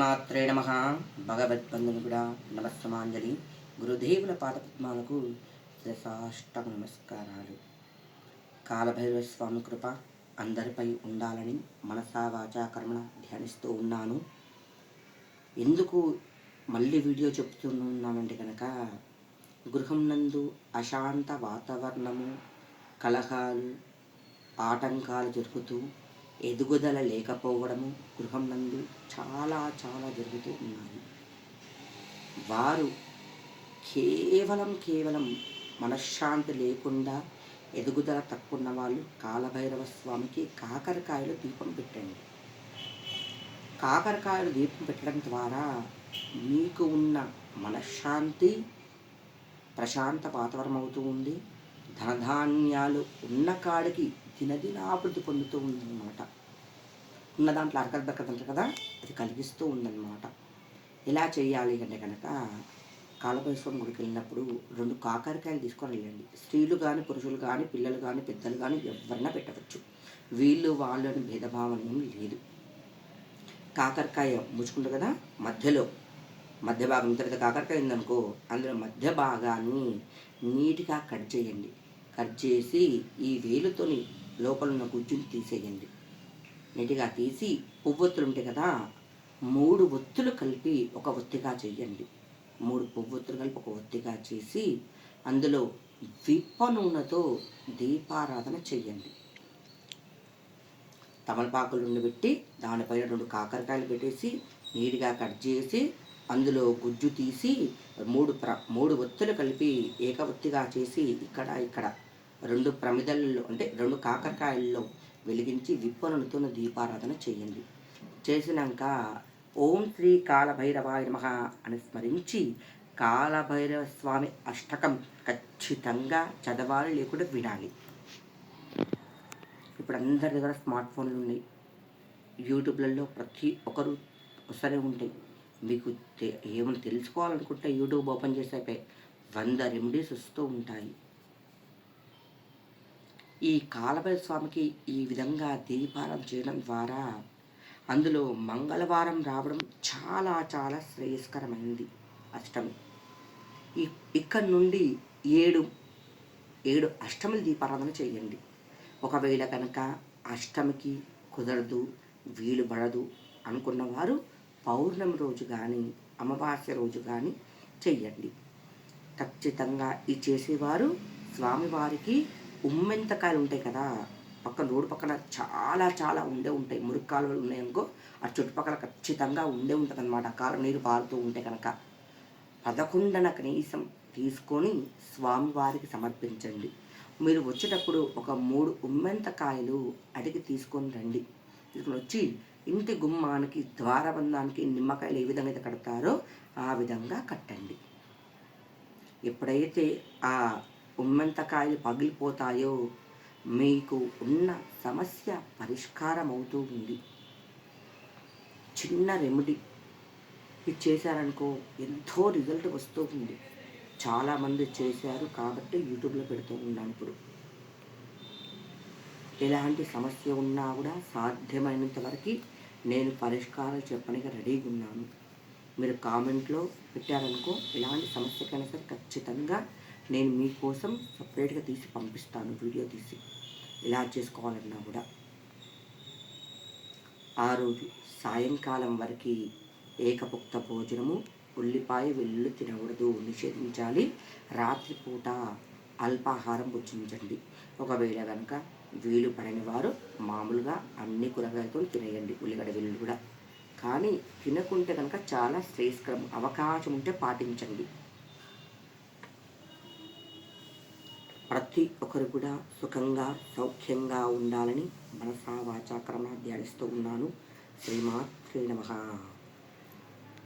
మాత్రే నమ. భగవద్బంధునికుడా నమస్సమాంజలి. గురుదేవుల పాదపద్మాలకు శిరసాష్టమ నమస్కారాలు కాలభైరవ స్వామి కృప అందరిపై ఉండాలని మనసా వాచా కర్మణ ధ్యానిస్తూ ఉన్నాను. ఎందుకు మళ్ళీ వీడియో చెప్తున్నానంటే కనుక గృహం నందు అశాంత వాతావరణము కలహాలు ఆటంకాలు జరుగుతూ ఎదుగుదల లేకపోవడము గృహం నందు చాలా చాలా జరుగుతూ ఉన్నాయి. వారు కేవలం కేవలం మనశ్శాంతి లేకుండా ఎదుగుదల తక్కువ వాళ్ళు కాలభైరవ స్వామికి కాకరకాయలు దీపం పెట్టండి. కాకరకాయలు దీపం పెట్టడం ద్వారా మీకు ఉన్న మనశ్శాంతి ప్రశాంత వాతావరణం అవుతూ ఉంది. ధనధాన్యాలు ఉన్న కాడికి దినదినాభివృద్ధి పొందుతూ ఉందన్నమాట. ఉన్న దాంట్లో అరకదక్కద అంటారు కదా అది కలిగిస్తూ ఉందన్నమాట. ఎలా చేయాలి అంటే కనుక కాళభైశ్వరం గుడికి వెళ్ళినప్పుడు రెండు కాకరకాయలు తీసుకొని వెళ్ళండి. స్త్రీలు కానీ పురుషులు కానీ పిల్లలు కానీ పెద్దలు కానీ ఎవరైనా పెట్టవచ్చు. వీళ్ళు వాళ్ళు అని భేదభావం లేదు. కాకరకాయ ముచ్చుకుంటు కదా మధ్యలో. మధ్య భాగం తర్వాత కాకరకాయ ఉందనుకో అందులో మధ్య భాగాన్ని నీట్గా కట్ చేయండి. కట్ చేసి ఈ వేలుతోని లోపల ఉన్న గుజ్జుని తీసేయండి. నీటిగా తీసి పువ్వొత్తులు ఉంటాయి కదా మూడు ఒత్తులు కలిపి ఒక ఒత్తిగా చేయండి. మూడు పువ్వొత్తులు కలిపి ఒక ఒత్తిగా చేసి అందులో విప్ప నూనెతో దీపారాధన చెయ్యండి తమలపాకులు ఉండబెట్టి దానిపైన రెండు కాకరకాయలు పెట్టేసి నీట్గా కట్ చేసి అందులో గుజ్జు తీసి మూడు ప్ర మూడు ఒత్తులు కలిపి ఏక చేసి ఇక్కడ ఇక్కడ. రెండు ప్రమిదల్లో అంటే రెండు కాకరకాయల్లో వెలిగించి విప్పనులతో దీపారాధన చేయండి. చేసినాక ఓం శ్రీ కాలభైరవాయ నమ అని స్మరించి కాలభైరవ స్వామి అష్టకం ఖచ్చితంగా చదవాలి లేకుండా వినాలి. ఇప్పుడు అందరి దగ్గర స్మార్ట్ ఫోన్లు ఉన్నాయి. యూట్యూబ్లలో ప్రతి ఒక్కరు వస్తూనే ఉంటాయి మీకు ఏమైనా తెలుసుకోవాలనుకుంటే యూట్యూబ్ ఓపెన్ చేసేపై వంద రెమెడీస్ వస్తూ ఉంటాయి. ఈ కాలభైర స్వామికి ఈ విధంగా దీపారం చేయడం ద్వారా అందులో మంగళవారం రావడం చాలా చాలా శ్రేయస్కరమైంది. అష్టమి. ఈ ఇక్కడ నుండి ఏడు ఏడు అష్టమి దీపారాధన చేయండి. ఒకవేళ కనుక అష్టమికి కుదరదు వీలు పడదు అనుకున్నవారు పౌర్ణమి రోజు కానీ అమావాస్య రోజు కానీ చెయ్యండి ఖచ్చితంగా ఇది చేసేవారు స్వామివారికి ఉమ్మెంతకాయలు ఉంటాయి కదా పక్కన రోడ్డు పక్కన చాలా చాలా ఉండే ఉంటాయి. మురికి కాలువలు ఉన్నాయనుకో ఆ చుట్టుపక్కల ఖచ్చితంగా ఉండే ఉంటుంది అనమాట కాలం నీరు పారుతూ ఉంటే కనుక పదకొండన కనీసం తీసుకొని స్వామివారికి సమర్పించండి. మీరు వచ్చేటప్పుడు ఒక మూడు ఉమ్మెంతకాయలు అడిగి తీసుకొని రండి. తీసుకొని వచ్చి ఇంటి గుమ్మానికి ద్వారబంధానికి నిమ్మకాయలు ఏ విధంగా అయితే కడతారో ఆ విధంగా కట్టండి. ఎప్పుడైతే ఆ ఉమ్మెంతకాయలు పగిలిపోతాయో మీకు ఉన్న సమస్య పరిష్కారం అవుతూ ఉంది. చిన్న రెమెడీ ఇది చేశారనుకో ఎంతో రిజల్ట్ వస్తూ ఉంది. చాలామంది చేశారు కాబట్టి యూట్యూబ్లో పెడుతూ ఉన్నాను ఇప్పుడు. ఎలాంటి సమస్య ఉన్నా కూడా సాధ్యమైనంత వరకు నేను పరిష్కారం చెప్పడానికి రెడీగా ఉన్నాను. మీరు కామెంట్లో పెట్టారనుకో ఎలాంటి సమస్యకైనా సరే ఖచ్చితంగా నేను మీకోసం సపరేట్గా తీసి పంపిస్తాను వీడియో తీసి. ఎలా చేసుకోవాలన్నా కూడా. ఆ రోజు సాయంకాలం వరకు ఏకపుక్త భోజనము ఉల్లిపాయ వెల్లుల్లి తినకూడదు నిషేధించాలి. రాత్రిపూట అల్పాహారం భుజించండి. ఒకవేళ కనుక వీలు పడని వారు మామూలుగా అన్ని కూరగాయలతో తినేయండి ఉల్లిగడ్డ వెల్లుల్లి కూడా. కానీ తినకుంటే కనుక చాలా శ్రేయస్కరం అవకాశం ఉంటే పాటించండి. ప్రతి ఒక్కరు కూడా సుఖంగా సౌఖ్యంగా ఉండాలని మనసా వాచాక్రమ ధ్యానిస్తూ ఉన్నాను. శ్రీమాత్రే నమ.